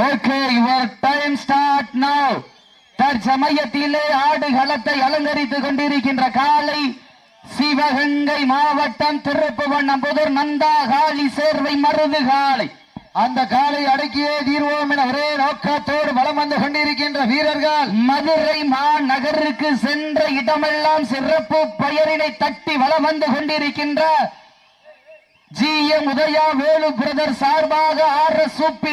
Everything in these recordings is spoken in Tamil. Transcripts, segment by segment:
Okay your time start now தற்சமயத்திலே ஆடுகளத்தை அலங்கரித்துக் கொண்டிருக்கின்ற காலை சிவகங்கை மாவட்டம் திருப்புவண்ணம் புதூர் நந்தா காளி சேர்வை மருது காலை. அந்த காலை அடக்கியே தீர்வோம் என ஒரே நோக்கத்தோடு வலம் வந்து கொண்டிருக்கின்ற வீரர்கள் மதுரை மாநகருக்கு சென்ற இடமெல்லாம் சிறப்பு பெயரினை தட்டி வலம் வந்து கொண்டிருக்கின்ற G M Udaya Velu brother சார்பாக ஆர் எஸ் சூப்பி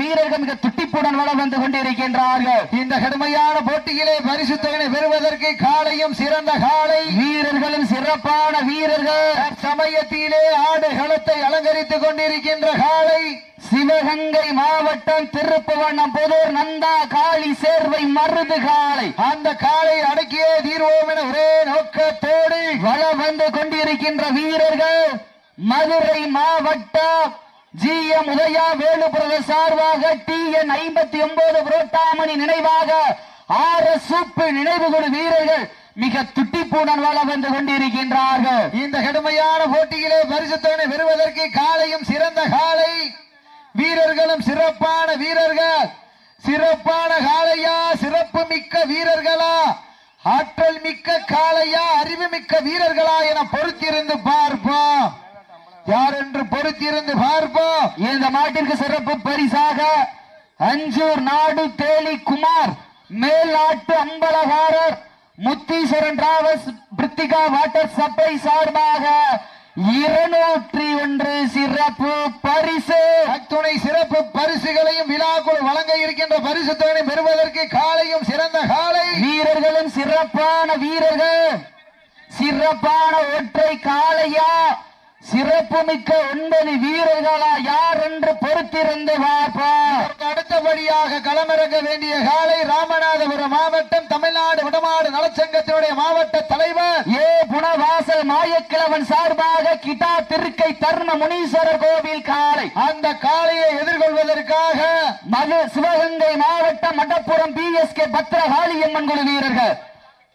வீரர்கள் மிக துட்டிப்புடன் வலம் வந்து கொண்டிருக்கின்றார்கள். இந்த கடுமையான போட்டியிலே பரிசு தொகை பெறுவதற்கு காலையும் சிறந்த காலை. வீரர்களும் சிறப்பான வீரர்கள். சமயத்திலே ஆடு களத்தை அலங்கரித்துக் கொண்டிருக்கின்ற காலை. சிவகங்கை மாவட்டம் திருப்புவண்ணம் புதூர் நந்தா காளி சேர்வை மருது காலை அந்த காலை அடக்கியே தீர்வோம் என ஒரே நோக்கத்தோடு வலம் வந்து கொண்டிருக்கின்ற வீரர்கள் மதுரை மாவட்ட ஜி எம் உதயா வேலுபுரத சார்பாக டி என் ஐம்பத்தி ஒன்பது புரோட்டாமணி நினைவாக ஆறு சூப்பு நினைவு நினைவுகுழு வீரர்கள் மிக துட்டிப்புடன் வலம் வந்து கொண்டிருக்கின்றார்கள். இந்த கடுமையான போட்டியிலே பரிசுத்தவனை பெறுவதற்கு காலையும் சிறந்த காலை. வீரர்களும் சிறப்பான வீரர்கள். சிறப்பான காலையா? சிறப்பு மிக்க வீரர்களா? ஆற்றல் மிக்க காளையா அறிவு மிக்க வீரர்களா என பொறுத்திருந்து பார்ப்போம். யார் என்று பொறுத்திருந்து பார்ப்போம் இந்த மாட்டிற்கு சிறப்பு பரிசாக அஞ்சூர் நாடு தேலி குமார் மேல் நாட்டு அம்பலகாரர் Mutheeswaran travels Prithika water supply சார்பாக இருநூற்றி ஒன்று சிறப்பு பரிசு. அத்துணை சிறப்பு பரிசுகளையும் விழாக்குள் வழங்க இருக்கின்ற பரிசு தொகை பெறுவதற்கு காலையும் சிறந்த காலை. வீரர்களும் சிறப்பான வீரர்கள். சிறப்பான ஒற்றை காளையா. சிறப்பு மிக்க ஒன்பது வீரர்களா யார் என்று பொறுத்திருந்து பார்ப்போம் அடுத்தபடியாக களமிறங்க வேண்டிய காலை ராமநாதபுரம் மாவட்டம் தமிழ்நாடு விடமாடு நலச்சங்கத்தினுடைய மாவட்ட தலைவர். ஏ. புனவாசல் மாயக்கிழவன் சார்பாக கிட்டா திருக்கை தர்ம முனீஸ்வரர் கோவில் காலை அந்த காளையை எதிர்கொள்வதற்காக மது சிவகங்கை மாவட்டம் Madappuram P S K Bhadrakaliamman குழு வீரர்கள்.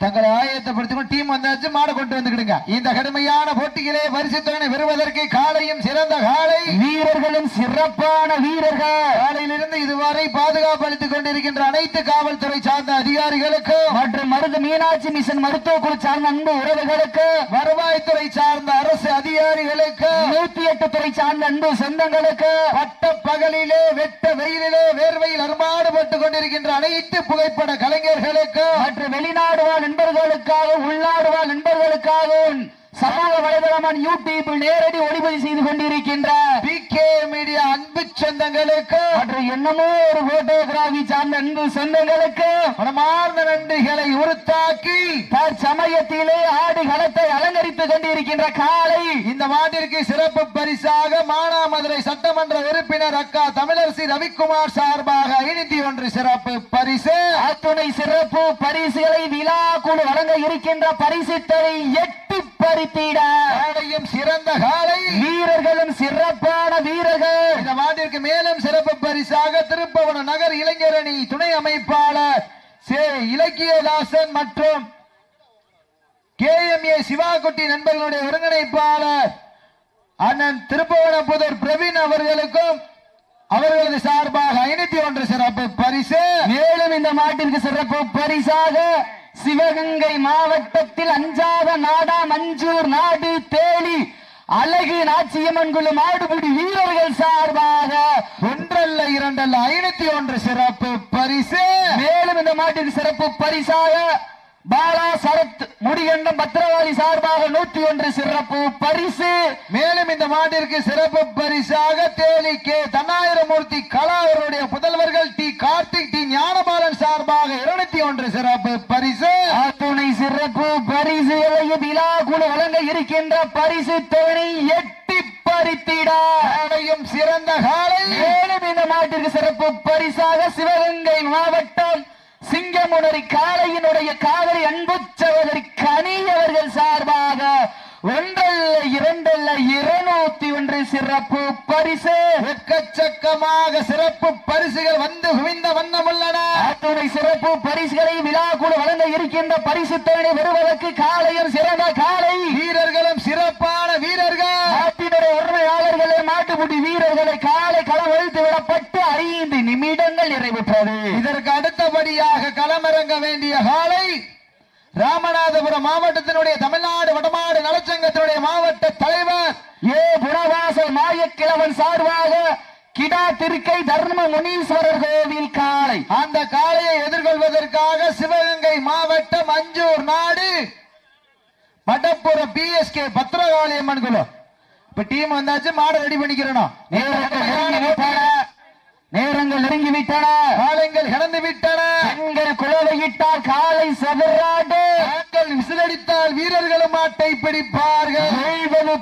தங்களை ஆயத்தப்படுத்திக் டீம் வந்தாச்சு மாடு கொண்டு வந்துக்கிடுங்க. இந்த கடுமையான போட்டியிலே பரிசு தொகை பெறுவதற்கு காலையும் சிறந்த காலை. வீரர்களும் சிறப்பான வீரர்கள். காலையிலிருந்து இதுவரை பாதுகாப்பு அளித்துக் கொண்டிருக்கின்ற அனைத்து காவல்துறை சார்ந்த அதிகாரிகளுக்கும் மற்றும் மருது மீனாட்சி மிஷன் மருத்துவ குழு சார்ந்த அன்பு உறவுகளுக்கு வருவாய்த்துறை சார்ந்த அரசு அதிகாரிகளுக்கும் நூத்தி எட்டு துறை சார்ந்த அன்பு சொந்தங்களுக்கு பட்ட பகலிலே வெட்ட வெயிலிலே வேர்வையில் அருமாடுபட்டுக் கொண்டிருக்கின்ற அனைத்து புகைப்பட கலைஞர்களுக்கும் மற்றும் வெளிநாடு வாழ் நண்பர்களுக்காக உள்நாடுவா நண்பர்களுக்காகவும். சமூக வலைதளமான யூடியூபில் நேரடி ஒளிபதிவு செய்து கொண்டிருக்கின்ற பி கே மீடியா அன்பு சொந்தங்களுக்கும் மற்றும் என்னமோ ஒரு போட்டோகிராபி சார்ந்த அன்பு சொந்தங்களுக்கு மனமார்ந்த நன்றிகளை உறுத்தாக்கி தற்சமயத்திலே ஆடு களத்தை அலங்கரித்துக் கொண்டிருக்கின்ற காலை இந்த மாட்டிற்கு சிறப்பு பரிசாக மானாமதுரை சட்டமன்ற உறுப்பினர் அக்கா தமிழரசி ரவிக்குமார் சார்பாக ஐநூத்தி ஒன்று சிறப்பு பரிசு. அத்துணை சிறப்பு பரிசுகளை விழா குழு வழங்க இருக்கின்ற பரிசுத்தலை எட்டி பறித்திட காலையும் சிறந்த காலை வீரர்களும் சிறப்பான வீரர்கள். இந்த மாட்டிற்கு மேலும் சிறப்பு பரிசாக திருப்பவனம் நகர் இளைஞரணி துணை அமைப்பாளர் இலக்கியதாசன் மற்றும் கேஎம்ஏ சிவாகுட்டி நண்பர்களுடைய ஒருங்கிணைப்பாளர் அண்ணன் திருப்பவனப்புதர் பிரவீன் அவர்களுக்கும் அவர்களது சார்பாக ஐநூத்தி ஒன்று சிறப்பு பரிசு. மேலும் இந்த மாட்டிற்கு சிறப்பு பரிசாக சிவகங்கை மாவட்டத்தில் அஞ்சாத நாடா மஞ்சூர் நாடு தேலி அழகு நாச்சியம்மன் குழு மாடுபிடி வீரர்கள் சார்பாக ஒன்றல்ல இரண்டல்ல ஐநூத்தி ஒன்று சிறப்பு பரிசு. மேலும் இந்த மாட்டின் சிறப்பு பரிசாக பாலா சரத் முடிகண்டம் பத்திரவாளி சார்பாக நூத்தி ஒன்று சிறப்பு பரிசு. மேலும் இந்த மாட்டிற்கு சிறப்பு பரிசாக தேலி கே. தன்னாயிரமூர்த்தி கலா அவருடைய புதல்வர்கள் டி கார்த்திக் டி ஞானபாலன் சார்பாக இருநூத்தி ஒன்று சிறப்பு பரிசு அத்துணை சிறப்பு பரிசுகளை விழா குழு வழங்க இருக்கின்ற பரிசு எட்டி பறித்திட. சிறந்த காலை. மேலும் இந்த நாட்டிற்கு சிறப்பு பரிசாக சிவகங்கை மாவட்டம் சிங்கமுனரி காளையினுடைய காவிரி அன்பு சகோதரி கனி அவர்கள் சார்பாக ஒன்றல்ல இரண்டல்ல இருநூத்தி ஒன்று சிறப்பு பரிசு. எக்கச்சக்கமாக சிறப்பு பரிசுகள் வந்து குவிந்த வண்ணம் உள்ளன அத்துணை சிறப்பு பரிசுகளை விழா குழு வழங்க இருக்கின்ற பரிசு தொகை பெறுவதற்கு காலையும் சிறந்த காலை வீரர்களும் சிறப்பான வீரர்கள் நாட்டினுடைய உரிமையாளர்களே மாட்டுப்புட்டி வீரர்களை காலை களம் வைத்து விடப்பட்டு ஐந்து நிமிட இறுதியாக களமிறங்க வேண்டிய காலை ராமநாதபுரம் மாவட்டத்தினுடைய தமிழ்நாடு வடமாடு நலச்சங்கத்தினுடைய மாவட்ட தலைவர் ஏ புனவாசல் மாயக்கிழவன் சார்பாக கிடா திருக்கை தர்ம முனீஸ்வரர் கோவில் காளை. அந்த காளையை எதிர்கொள்வதற்காக சிவகங்கை மாவட்டம் அஞ்சூர் நாடு. மடப்புற பிஎஸ்கே பத்திரகாளியம்மன் குழு இப்ப டீம் வந்தாச்சு மாடை ரெடி பண்ணிக்கிறோம் நேரங்கள் நெருங்கி விட்டன. காளைங்கள் கடந்து விட்டன. பெண்கள் குழவையிட்டால் காலை சதுராடு. ஆண்கள் விசிலடித்தால் வீரர்களும் மாட்டை பிடிப்பார்கள்.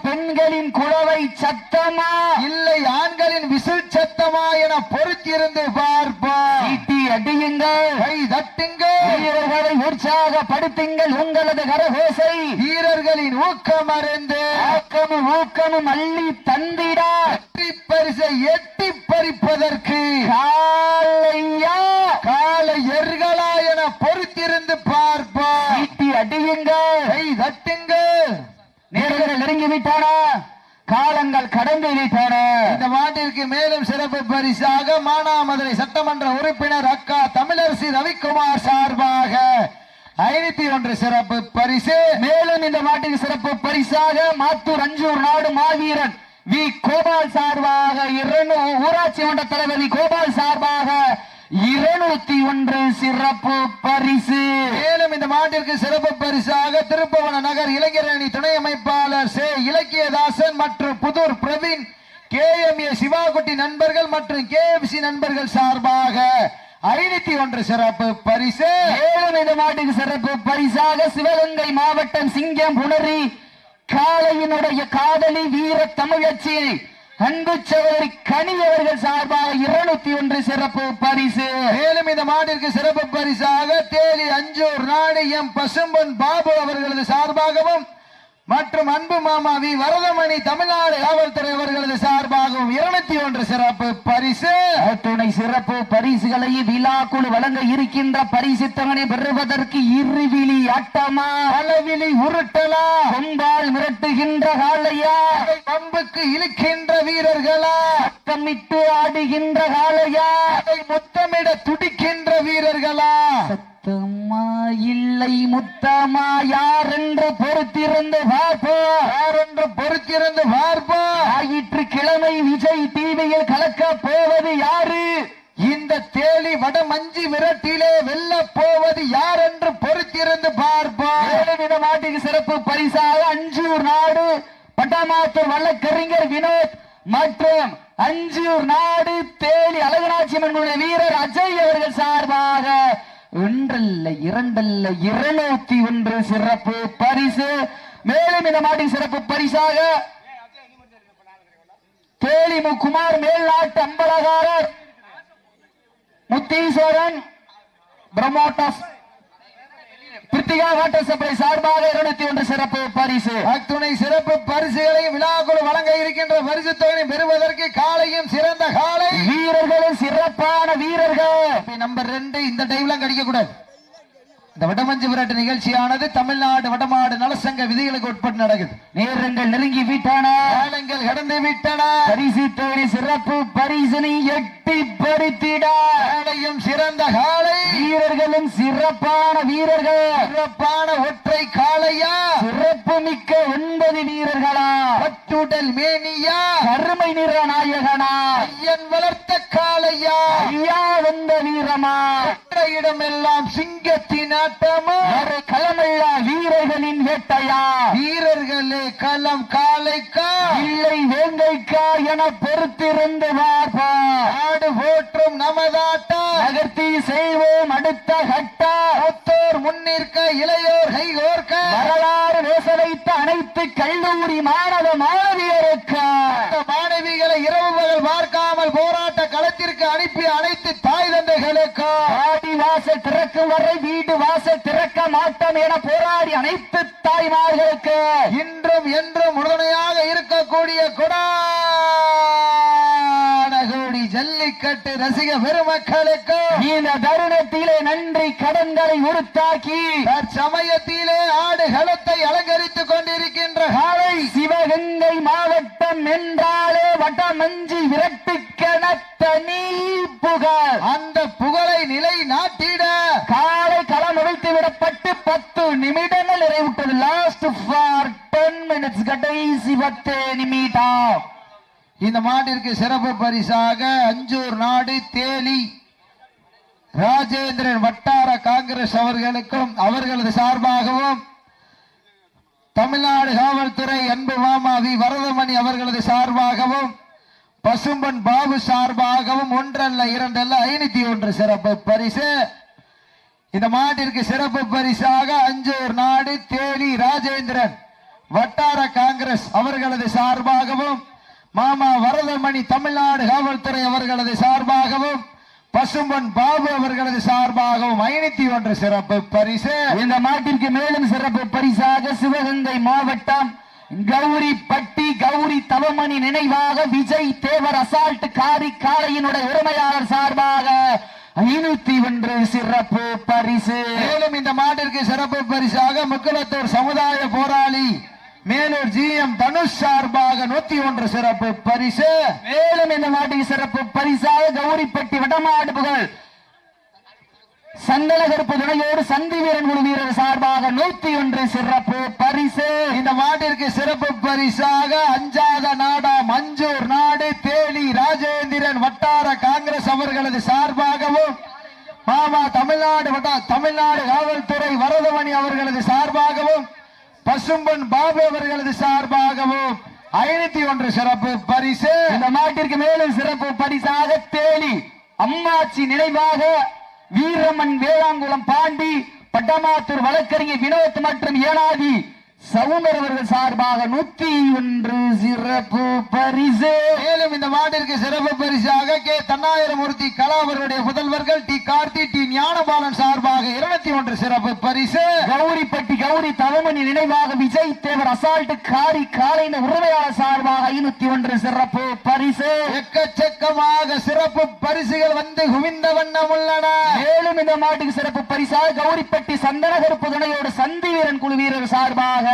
பெண்களின் குழவை சத்தமா? இல்லை ஆண்களின் விசில் சத்தமா என பொறுத்திருந்து பார்ப்போம் ஈட்டி அடியுங்கள். கை தட்டுங்கள். வீரர்களை உற்சாகப்படுத்துங்கள் உங்களது கரகோசை. வீரர்களின் ஊக்கம் அறிந்து. ஆக்கமும் ஊக்கமும் அள்ளி தந்திடா. வெற்றி பரிசை எட்டி பறிப்பதற்கு. காலையா? கால எர்களா என பொறுத்திருந்து பார்ப்போம் ஈட்டி அடியுங்கள். கை தட்டுங்கள். நேரங்கள் நெருங்கி விட்டன காலங்கள் கடந்து விட்டன. இந்த மாட்டிற்கு மேலும் சிறப்பு பரிசாக மானாமதுரை சட்டமன்ற உறுப்பினர் அக்கா தமிழரசி ரவிக்குமார் சார்பாக ஐநூத்தி ஒன்று சிறப்பு பரிசு. மேலும் இந்த மாட்டின் சிறப்பு பரிசாக மாத்தூர் அஞ்சூர் நாடு மாவீரன் வி. கோபால் சார்பாக இருநூ ஊராட்சி மன்ற தலைவர் வி கோபால் சார்பாக இருநூத்தி ஒன்று சிறப்பு பரிசு. மேலும் இந்த மாட்டிற்கு சிறப்பு பரிசாக திருப்பவன நகர் இளைஞர் அணி துணை அமைப்பாளர் சே. இலக்கியதாசன் மற்றும் Puthur Praveen K. M. A. Sivakutti நண்பர்கள் மற்றும் கே. நண்பர்கள் சார்பாக ஐநூத்தி ஒன்று சிறப்பு பரிசு. மேலும் இந்த மாட்டுக்கு சிறப்பு பரிசாக சிவகங்கை மாவட்டம் சிங்கம் புணரி காளையினுடைய காதலி வீர தமிழச்சி அன்பு சகோதரி கனி அவர்கள் சார்பாக இருநூத்தி ஒன்று சிறப்பு பரிசு. மேலும் இந்த மாட்டிற்கு சிறப்பு பரிசாக தேனி அஞ்சூர் நாடு எம் பசும்பொன் பாபு அவர்களது சார்பாகவும் மற்றும் அன்பு மாமா வி. வரதமணி தமிழ்நாடு காவல்துறை அவர்களது சார்பாகவும் இருநூத்தி ஒன்று சிறப்பு பரிசு. துணை சிறப்பு பரிசுகளை விழா குழு வழங்க இருக்கின்ற பரிசு தவணை பெறுவதற்கு இருவிழி ஆட்டமா? பலவிழி உருட்டலா? கொம்பால் மிரட்டுகின்ற அதை பம்புக்கு இழுக்கின்ற வீரர்களா? சத்தமிட்டு ஆடுகின்ற அதை முத்தமிட துடிக்கின்ற வீரர்களா? சத்தமா இல்லை முத்தமா யார் என்று பொறுத்திருந்து பார்ப்போம் யாரென்று பொறுத்திருந்து பார்ப்போம் ஞாயிற்றுக்கிழமை விஜய் டிவியில் கலக்க போவது யாரு? இந்த தேலி வடமஞ்சி விரட்டிலே வெல்ல போவது யார் என்று பொறுத்திருந்து பார்ப்போம் இந்த மாட்டுக்கு சிறப்பு பரிசாக அஞ்சூர் நாடு பட்டாமாத்தூர் வழக்கறிஞர் வினோத் மற்றும் அஞ்சூர் நாடு தேலி மன்னுடைய வீரர் அஜய் அவர்கள் சார்பாக ஒன்றல்ல இரண்டல்ல இருநூத்தி ஒன்று சிறப்பு பரிசு. மேலும் இந்த மாட்டின் சிறப்பு பரிசாக தேலி மு குமார் மேல்நாட்டு அம்பலகாரர் Mutheeswaran promoters Prithika water supply சார்பாக இருநூத்தி ஒன்று சிறப்பு பரிசு. அத்துணை சிறப்பு பரிசுகளை விழாக்குழு வழங்க இருக்கின்ற பரிசு தொகை பெறுவதற்கு காலையும் சிறந்த காலை. வீரர்களும் சிறப்பான வீரர்கள். நம்பர் ரெண்டு இந்த டைம்லாம் கடிக்க கூடாது இந்த வடமஞ்சு விரட்டு நிகழ்ச்சியானது தமிழ்நாடு வடமாடு நலசங்க விதிகளுக்கு உட்பட்டு நடக்குது. நேரங்கள் நெருங்கி விட்டன. காலங்கள் கடந்து விட்டன. பரிசு தொகை சிறப்பு பரிசினை எட்டி பறித்திட. வீரர்களும் சிறப்பான வீரர்கள். சிறப்பான ஒற்றை காளையா? சிறப்பு மிக்க ஒன்பது வீரர்களா? பட்டுடல் மேனியா. கருமை நிற நாயகனா ஐயன் வளர்த்த காளையா. ஐயா வந்த வீரமா. இடமெல்லாம் சிங்கத்தின் ஆட்டமா. களமல்லா வீரர்களின் வேட்டையா. வீரர்களே களம் காளைக்கா. இல்லை வேங்கைக்கா என பொறுத்திருந்து பார்ப்பா. நாடு போற்றும் நமதாட்டா நகர்த்தி செய்வோம் அடுத்த கட்டா. மூத்தோர் முன்னிற்க இளையோர் கைகோர்க்க. வரலாறு பேச வைத்த அனைத்து கல்லூரி மாணவ மாணவியருக்கு மாணவிகளை இரவு பகல் பார்க்காமல் போராட்ட களத்திற்கு அனுப்பி அனைத்து தாய் தந்தைகளுக்கு ஆடி வாசல் திறக்கும் வரை வீடு வாசல் திறக்க மாட்டோம் என போராடி அனைத்து தாய்மார்களுக்கு இன்றும் என்றும் உறுதுணையாக இருக்கக்கூடிய குடா கொடானகோடி ஜல்லிக்கட்டு ரசிக பெருமக்களுக்கு இந்த தருணத்திலே நன்றி கடன்களை உருத்தாக்கி தற்சமயத்திலே ஆடுகளத்தை அலங்கரித்துக் கொண்டிருக்கின்ற காலை சிவகங்கை மாவட்டம் என்றாலே வட்டமஞ்சி விரட்டுக்கென தனி புகழ். அந்த புகழை நிலை நாட்டிட காலை களம் அவிழ்த்து விடப்பட்டு பத்து நிமிடங்கள் நிறைவுற்றது. லாஸ்ட் ஃபார் டென் மினிட்ஸ் கடைசி பத்து நிமிடம். இந்த மாட்டிற்கு சிறப்பு பரிசாக அஞ்சூர் நாடு தேலி ராஜேந்திரன் வட்டார காங்கிரஸ் அவர்களுக்கும் அவர்களது சார்பாகவும் தமிழ்நாடு காவல்துறை அன்பு மாமா வி. வரதமணி அவர்களது சார்பாகவும் பசும்பன் பாபு சார்பாகவும் ஒன்றல்ல இரண்டல்ல ஐநூத்தி ஒன்று சிறப்பு பரிசு. இந்த மாட்டிற்கு சிறப்பு பரிசாக அஞ்சூர் நாடு தேனி ராஜேந்திரன் வட்டார காங்கிரஸ் அவர்களது சார்பாகவும் மாமா வரதமணி தமிழ்நாடு காவல்துறை அவர்களது சார்பாகவும் பசும்பன் பாபு அவர்களது சார்பாகவும் ஐநூத்தி ஒன்று சிறப்பு பரிசு. இந்த மாட்டிற்கு மேலும் சிறப்பு பரிசாக சிவகங்கை மாவட்டம் கௌரி பட்டி கௌரி தவமணி நினைவாக விஜய் தேவர் அசால்ட் காரி காளையினுடைய உரிமையாளர் சார்பாக ஐநூத்தி ஒன்று சிறப்பு பரிசு. மேலும் இந்த மாட்டிற்கு சிறப்பு பரிசாக முக்குளத்தூர் சமுதாய போராளி மேலூர் ஜி எம் தனுஷ் சார்பாக நூத்தி ஒன்று சிறப்பு பரிசு. மேலும் இந்த மாட்டுக்கு சிறப்பு பரிசாக கௌரிப்பட்டி வடமாடு புகழ். சந்தனகருப்பு துணையோடு சந்தி வீரன் குழு வீரர் சார்பாக நூத்தி ஒன்று சிறப்பு பரிசு. இந்த மாட்டிற்கு சிறப்பு பரிசாக அஞ்சாத நாடா மஞ்சூர் நாடு தேனி ராஜேந்திரன் வட்டார காங்கிரஸ் அவர்களது சார்பாகவும் மாமா தமிழ்நாடு வட்டா தமிழ்நாடு காவல்துறை வரதமணி அவர்களது சார்பாகவும் பசும்பன் பாபு அவர்களது சார்பாகவும் ஐநூத்தி ஒன்று சிறப்பு பரிசு. இந்த மாட்டிற்கு மேலும் சிறப்பு பரிசாக தேனி அம்மாச்சி நினைவாக வீரமன் வேளாங்குளம் பாண்டி பட்டமாத்தூர் வழக்கறிஞர் வினோத் மற்றும் ஏனாதி சவுந்தர் அவர்கள் சார்பாக நூத்தி ஒன்று சிறப்பு பரிசு. மேலும் இந்த மாட்டிற்கு சிறப்பு பரிசாக கே. தன்னாயிரமூர்த்தி கலா அவர்களுடைய புதல்வர்கள் டி. கார்த்தி டி. ஞானபாலன் சார்பாக இருநூத்தி ஒன்று சிறப்பு பரிசு. கௌரிப்பட்டி கௌரி தவமணி நினைவாக விஜய் தேவர் அசால்ட் காரி காலையின் உரிமையாளர் சார்பாக ஐநூத்தி ஒன்று சிறப்பு பரிசு. எக்கச்சக்கமாக சிறப்பு பரிசுகள் வந்து குவிந்த வண்ணம் உள்ளன. மேலும் இந்த மாட்டுக்கு சிறப்பு பரிசாக கௌரிப்பட்டி சந்தனகருப்பு துணையோடு சந்தி வீரன் குழு வீரர் சார்பாக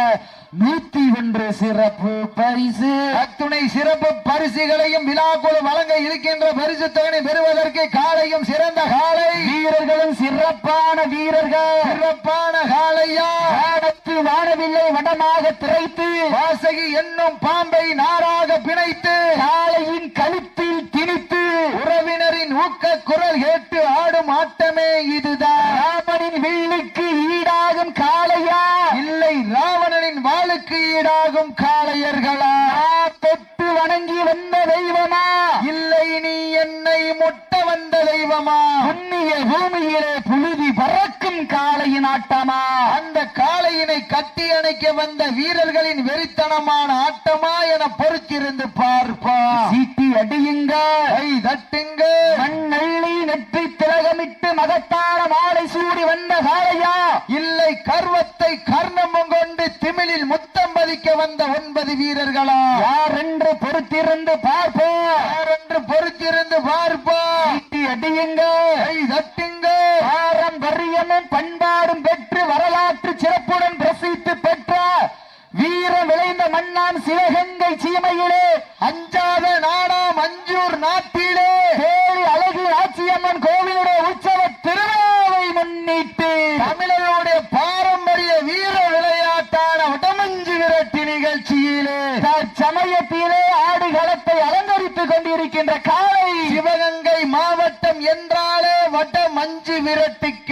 நூத்தி ஒன்று சிறப்பு பரிசு. அத்துணை சிறப்பு பரிசுகளையும் விழாக்குழு வழங்க இருக்கின்ற பரிசு தொகை பெறுவதற்கு காலையும் சிறந்த காலை. வீரர்களும் சிறப்பான வீரர்கள். சிறப்பான காலையா. வானத்து வானவில்லை வடமாக திரைத்து. வாசகி என்னும் பாம்பை நாராக பிணைத்து. காளையின் கழிப்பு ஊக்க குரல் கேட்டு ஆடும் ஆட்டமே இதுதான். ராமனின் வில்லுக்கு ஈடாகும் காளையா? இல்லை ராவணனின் வாளுக்கு ஈடாகும் காளையர்களா? தொட்டு வணங்கி வந்த தெய்வமா? இல்லை நீ என்னை முட்ட வந்த தெய்வமா? புண்ணிய பூமியிலே புழுதி பறக்கும் ஆட்டமா அந்த காளையினை கட்டி அணைக்க வந்த வீரர்களின் வெறித்தனமான ஆட்டமா என பொறுத்திருந்து பார்ப்பா. சீட்டி அடியுங்க. கை தட்டுங்க. மண்ணள்ளி நெற்றி திலகமிட்டு மகத்தான மாலை சூடி வந்த காளையா? இல்லை கர்வத்தை கர்ணமும் கொண்டு திமிழில் முத்தம் பதிக்க வந்த ஒன்பது வீரர்களா? யார் என்று பொறுத்திருந்து பார்ப்போம். யாரென்று பொறுத்திருந்து பார்ப்பா சீட்டி அடியுங்க. கை தட்டுங்க. சீமையிலே அஞ்சாத நாடா மஞ்சூர் நாட்டிலே தேடி அழகு ஆட்சியம்மன் கோவிலுடைய உற்சவ திருவிழாவை முன்னிட்டு தமிழர்களுடைய பாரம்பரிய வீர விளையாட்டான வடமஞ்சு விரட்டி நிகழ்ச்சியிலே தற்சமயத்திலே ஆடுகளத்தை அலங்கரித்துக் கொண்டிருக்கின்ற காலை சிவகங்கை மாவட்டம் என்றாலே வட மஞ்சு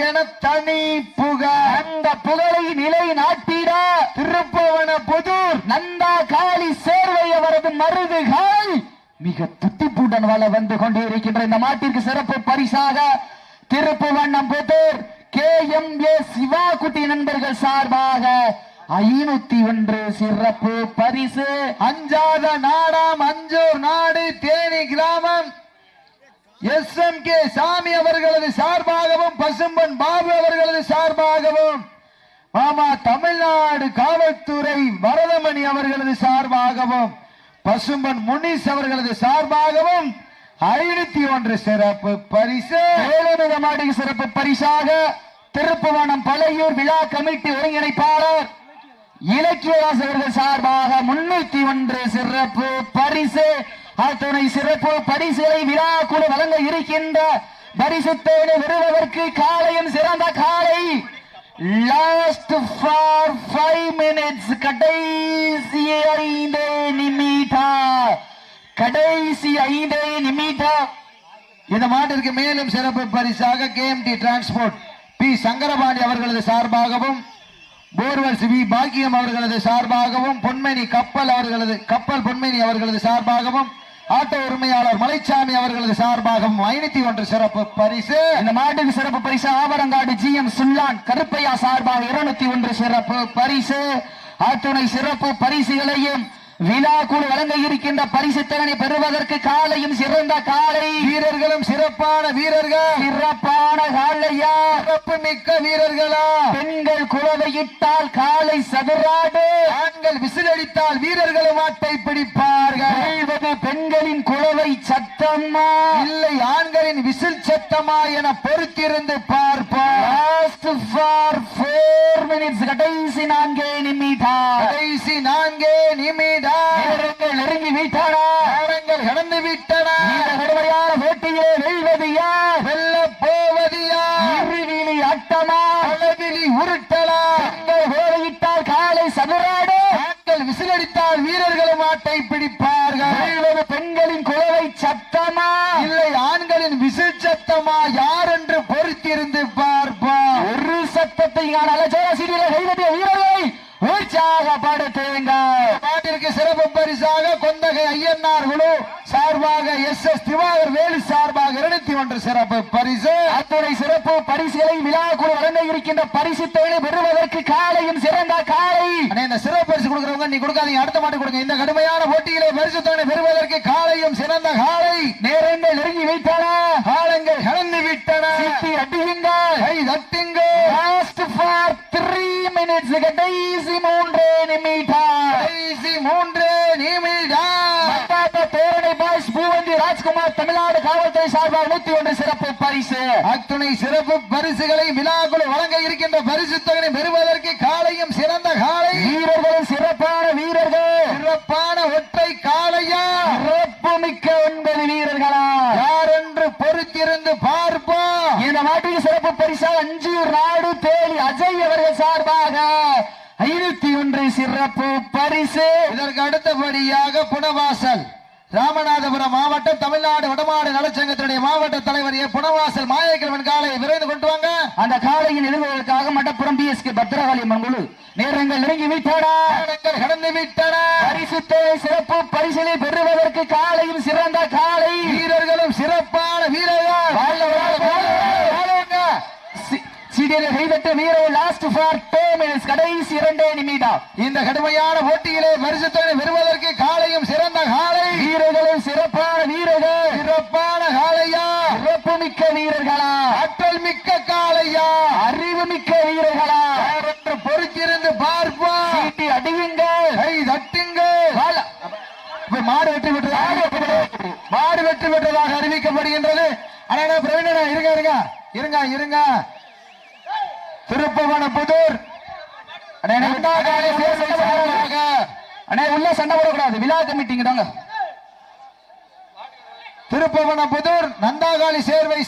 விரட்டுக்கென தனி புகழ் அந்த புகழை நிலை நாட்டிட திருப்பவன புதூர் நந்தா காளி சேர்வை அவரது மருதுகள். மிக துட்டிப்புடன் வள வந்து கொண்டிருக்கின்ற இந்த மாட்டிற்கு சிறப்பு பரிசாக Thiruppuvanam Puthur K. M. A. Sivakutti நண்பர்கள் சார்பாக ஐநூத்தி ஒன்று சிறப்பு பரிசு. அஞ்சாத நாடாம் அஞ்சூர் நாடு தேனி கிராமம். எஸ் எம் கே சாமி அவர்களது சார்பாகவும் பசும்பன் பாபு அவர்களது சார்பாகவும் மாமா தமிழ்நாடு காவல்துறை வரதமணி அவர்களது சார்பாகவும் பசும்பன் முனிஸ் அவர்களது சார்பாகவும் ஐநூத்தி ஒன்று சிறப்பு பரிசு. ஏழு மாடிக்கு சிறப்பு பரிசாக திருப்புவனம் பழையூர் விழா கமிட்டி ஒருங்கிணைப்பாளர் இலக்கியவாசகர்கள் சார்பாக முன்னூத்தி ஒன்று சிறப்பு பரிசு. அத்துணை சிறப்பு பரிசுகளை விழா குழு வழங்க இருக்கின்ற பரிசுத்தேனை பெறுவதற்கு காலையும் சிறந்த காலை. லாஸ்ட் ஃபார் ஃபைவ் மினிட்ஸ் கடைசி ஐந்து நிமிடா. கடைசி ஐந்தே நிமிடா. இந்த மாட்டிற்கு மேலும் சிறப்பு பரிசாக கேஎம்டி டிரான்ஸ்போர்ட் பி சங்கரபாணி அவர்களது சார்பாகவும் போர்வல் வி பாக்கியம் அவர்களது சார்பாகவும் பொன்மணி கப்பல் அவர்களது கப்பல் பொன்மணி அவர்களது சார்பாகவும் ஆட்டோ உரிமையாளர் மலைச்சாமி அவர்களது சார்பாகவும் ஐநூத்தி ஒன்று சிறப்பு பரிசு. இந்த மாட்டுக்கு சிறப்பு பரிசு ஆவரங்காடு ஜி எம் சுல்லான் கருப்பையா சார்பாக இருநூத்தி ஒன்று சிறப்பு பரிசு. ஆத்துணை சிறப்பு பரிசுகளையும் விழா குழு வழங்க இருக்கின்ற பரிசு திறனை பெறுவதற்கு காலையும் சிறந்த காலை. வீரர்களும் சிறப்பான வீரர்கள். சிறப்பான காலையா? சிறப்பு மிக்க வீரர்களா? பெண்கள் குழவையிட்டால் காலை சதுராடு. ஆண்கள் விசிலடித்தால் வீரர்களும் ஆட்டை பிடிப்பார்கள். பெண்களின் குழவை சத்தம்மா இல்லை ஆண்களின் விசில் சத்தமா என பொறுத்திருந்து பார்ப்போம். கடைசி நான்கே நிமிடம். கடைசி நான்கே நிமிடம். நேரங்கள் நெருங்கி விட்டன நேரங்கள் கடந்து விட்டன கடுமையான போட்டியை வெல்வது யார்? வெல்ல போவது யார்? ஆட்டமா? அளவிலி உருட்டலா? பெண்கள் கோலையிட்டால் காலை சதுராடு? ஆண்கள் விசிலடித்தால் வீரர்களும் ஆட்டை பிடிப்பார்கள். பெண்களின் குழவை சத்தமா? இல்லை ஆண்களின் விசில் சத்தமா? யார் என்று பொறுத்திருந்து பார்ப்போம். ஒரு சத்தத்தை நான் அலச்சோர சீடியில கைதட்டிய வீரர்களை உற்சாகப்படுத்துங்க நாட்டிற்கு சிறப்பு பரிசாக கொந்தகை குழு சார்பாக எஸ் எஸ் திவாகர் வேலு சார்பாக இருநூத்தி ஒன்று சிறப்பு பரிசு. அத்துறை சிறப்பு பரிசுகளை விழா குழு வழங்க இருக்கின்ற பரிசு தொகையை பெறுவதற்கு காலையும் சிறந்த காலை. இந்த சிறப்பு பரிசு கொடுக்கிறவங்க நீ கொடுக்காதீங்க அடுத்த மாட்டு கொடுங்க. இந்த கடுமையான போட்டியிலே பரிசு தொகை பெறுவதற்கு காலையும் சிறந்த காலை. நேரங்கள் நெருங்கி வைத்தன காலங்கள் கலந்து விட்டன. சித்தி அடியுங்கள். கை தட்டுங்கள். லாஸ்ட் ஃபார் த்ரீ மினிட்ஸ் கடைசி மூன்றே நிமிடம். கடைசி மூன்று நிமிடம். ராஜ்குமார் தமிழ்நாடு காவல்துறை சார்பாக நூத்தி ஒன்று சிறப்பு பரிசு. அத்துணை சிறப்பு பரிசுகளை விழாக்குழு வழங்க இருக்கின்ற பரிசு தொகை பெறுவதற்கு காலையும் சிறந்த காலை. வீரர்களும் சிறப்பான வீரர்கள். சிறப்பான ஒற்றை காளையா? சிறப்பு மிக்க ஒன்பது வீரர்களா? யார் என்று பொறுத்திருந்து பார்ப்போம். இந்த நாட்டுக்கு சிறப்பு பரிசா அஞ்சு நாடு தேலி அஜய் அவர்கள் சார்பாக ஐநூத்தி ஒன்று சிறப்பு பரிசு. இதற்கு அடுத்தபடியாக புனவாசல். ராமநாதபுரம் மாவட்டம் தமிழ்நாடு வடமாடு நலச்சங்கத்தினுடைய மாவட்ட தலைவர் ஏ. புனவாசல் மாயக்கிழவன் காலை விரைந்து கொண்டு வாங்க. அந்த காலையின் எதிர்கொள்வதற்காக மட்டப்புறம் பிஎஸ்கே பத்திரகாளி மங்குழு நேரங்கள் நெருங்கி நேரங்கள் கடந்து தேவை சிறப்பு பரிசினை பெறுவதற்கு காலையும் சிறந்த காலை. வீரர்களும் சிறப்பான வீரர்கள். வாழ்க, வாழ்க, வாழ்க, வாழ்க. சி- சீடியில் கைதட்ட வீரர் லாஸ்ட் ஃபார் டூ மினிட்ஸ் கடைசி இரண்டே நிமிடம். இந்த கடுமையான போட்டியிலே பரிசு தொகை பெறுவதற்கு காலையும் சிறந்த காலை வீரர்களும் சிறப்பான வீரர்கள் சிறப்பான காளையா சிறப்பு மிக்க வீரர்களா? ஆற்றல் மிக்க காளையா? அறிவு மிக்க வீரர்களா? பொறுத்திருந்து பார்ப்போம் சீட்டி அடியுங்கள். கை தட்டுங்கள். மாடு வெற்றி பெற்றதாக மாடு வெற்றி பெற்றதாக அறிவிக்கப்படுகின்றது. அண்ணா பிரவீனா இருங்க இருங்க. இருங்க இருங்க. திருப்பவன புதூர். அண்ணே, உள்ள சண்டை போடக்கூடாது. விழா கமிட்டிங்க திருப்பவன புதூர் நந்தாகாளி சேர்வை